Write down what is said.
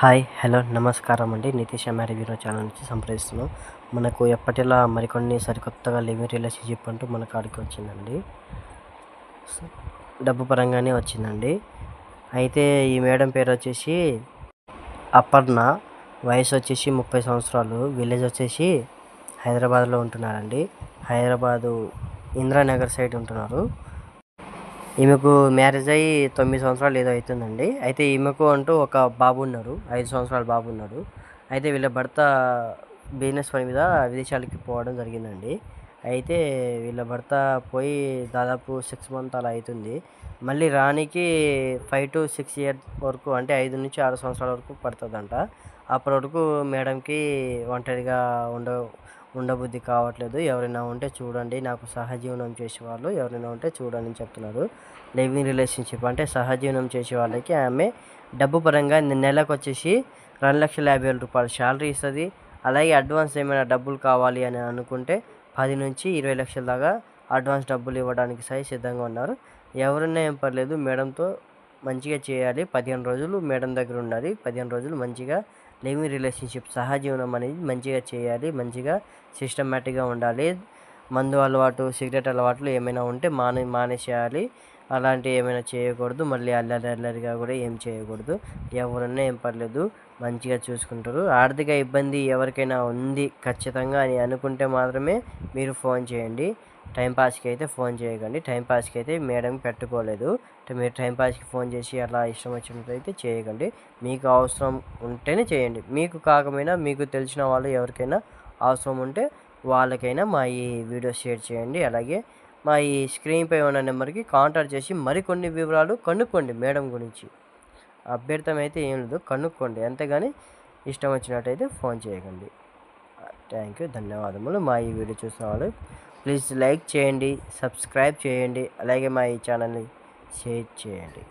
Hi hello నమస్కారం అండి. Nitish అమ్మారి hero channel నుంచి సంప్రదిస్తున్నాం. మనకు ఎప్పటిలా మరికొన్ని సరికొత్తగా లివింగ్ రిలేషన్షిప్ అంటూ మన కాడికి వచ్చిందండి. డబ్బు పరంగానే వచ్చిందండి. అయితే ఈ మేడం పేరు వచ్చేసి అపర్ణ. వయసు వచ్చేసి ముప్పై సంవత్సరాలు. విలేజ్ వచ్చేసి హైదరాబాద్లో ఉంటున్నారండి. హైదరాబాదు ఇందిరానగర్ సైడ్ ఉంటున్నారు. ఈమెకు మ్యారేజ్ అయ్యి తొమ్మిది సంవత్సరాలు ఏదో అవుతుందండి. అయితే ఈమెకు అంటూ ఒక బాబు ఉన్నాడు ఐదు సంవత్సరాల బాబు ఉన్నాడు. అయితే వీళ్ళ భర్త బిజినెస్ పని మీద విదేశాలకి పోవడం జరిగిందండి. అయితే వీళ్ళ భర్త పోయి దాదాపు సిక్స్ మంత్ అలా అవుతుంది. మళ్ళీ రానికి ఫైవ్ టు సిక్స్ ఇయర్స్ వరకు అంటే ఐదు నుంచి ఆరు సంవత్సరాల వరకు పడుతుందంట. అప్పటి వరకు మేడంకి ఒంటరిగా ఉండ ఉండబుద్ధి కావట్లేదు. ఎవరైనా ఉంటే చూడండి. నాకు సహజీవనం చేసేవాళ్ళు ఎవరైనా ఉంటే చూడండి అని చెప్తున్నారు. లివింగ్ రిలేషన్షిప్ అంటే సహజీవనం చేసే వాళ్ళకి ఆమె డబ్బు పరంగా నెలకు వచ్చేసి రెండు లక్షల యాభై వేల రూపాయలు శాలరీ ఇస్తుంది. అలాగే అడ్వాన్స్ ఏమైనా డబ్బులు కావాలి అని అనుకుంటే పది నుంచి ఇరవై లక్షల దాకా అడ్వాన్స్ డబ్బులు ఇవ్వడానికి సై సిద్ధంగా ఉన్నారు. ఎవరైనా ఏం పర్లేదు. మేడంతో మంచిగా చేయాలి. పదిహేను రోజులు మేడం దగ్గర ఉండాలి. పదిహేను రోజులు మంచిగా లివింగ్ రిలేషన్షిప్ సహజీవనం అనేది మంచిగా చేయాలి మంచిగా సిస్టమేటిక్గా ఉండాలి. మందు అలవాటు సిగరెట్ అలవాట్లు ఏమైనా ఉంటే మానే మానేసేయాలి. అలాంటివి ఏమైనా చేయకూడదు. మళ్ళీ అల్లరి అల్లరిగా కూడా ఏం చేయకూడదు. ఎవరన్నా ఏం పర్లేదు. మంచిగా చూసుకుంటారు. ఆర్థిక ఇబ్బంది ఎవరికైనా ఉంది ఖచ్చితంగా అని అనుకుంటే మాత్రమే మీరు ఫోన్ చేయండి. టైంపాస్కి అయితే ఫోన్ చేయకండి. టైంపాస్కి అయితే మేడం పెట్టుకోలేదు. మీరు టైంపాస్కి ఫోన్ చేసి అలా ఇష్టం వచ్చినట్టు అయితే చేయకండి. మీకు అవసరం ఉంటేనే చేయండి. మీకు కాకపోయినా మీకు తెలిసిన వాళ్ళు ఎవరికైనా అవసరం ఉంటే వాళ్ళకైనా మా ఈ వీడియో షేర్ చేయండి. అలాగే మా ఈ స్క్రీన్పై ఉన్న నెంబర్కి కాంటాక్ట్ చేసి మరికొన్ని వివరాలు కనుక్కోండి మేడం గురించి. అభ్యర్థం అయితే ఏం లేదు. కనుక్కోండి. అంతేగాని ఇష్టం వచ్చినట్టయితే ఫోన్ చేయకండి. Thank you. ధన్యవాదములు. మా ఈ వీడియో చూసిన వాళ్ళు ప్లీజ్ లైక్ చేయండి సబ్స్క్రైబ్ చేయండి అలాగే మా ఈ ఛానల్ని షేర్ చేయండి.